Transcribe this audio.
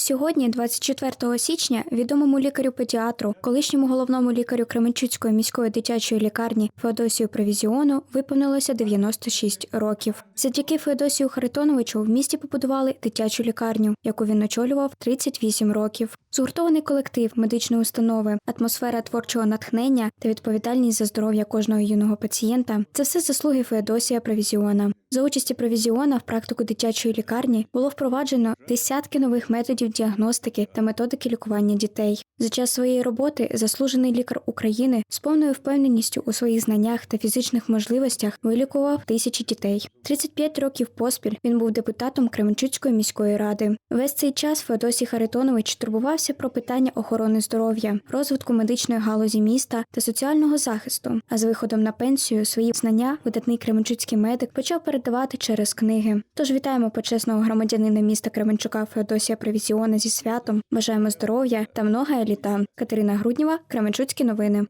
Сьогодні, 24 січня, відомому лікарю-педіатру, колишньому головному лікарю Кременчуцької міської дитячої лікарні Феодосію Провізіону виповнилося 96 років. Завдяки Феодосію Харитоновичу в місті побудували дитячу лікарню, яку він очолював 38 років. Згуртований колектив медичної установи, атмосфера творчого натхнення та відповідальність за здоров'я кожного юного пацієнта це все заслуги Феодосія Провізіона. За участі Провізіона в практику дитячої лікарні було впроваджено десятки нових методів діагностики та методики лікування дітей. За час своєї роботи заслужений лікар України з повною впевненістю у своїх знаннях та фізичних можливостях вилікував тисячі дітей. 35 років поспіль він був депутатом Кременчуцької міської ради. Весь цей час Феодосій Харитонович турбувався про питання охорони здоров'я, розвитку медичної галузі міста та соціального захисту. А з виходом на пенсію свої знання видатний кременчуцький медик почав передавати через книги. Тож вітаємо почесного громадянина міста Кременчука Феодосія Провізіона зі святом. Бажаємо здоров'я та много літа. Катерина Груднєва, Кременчуцькі новини.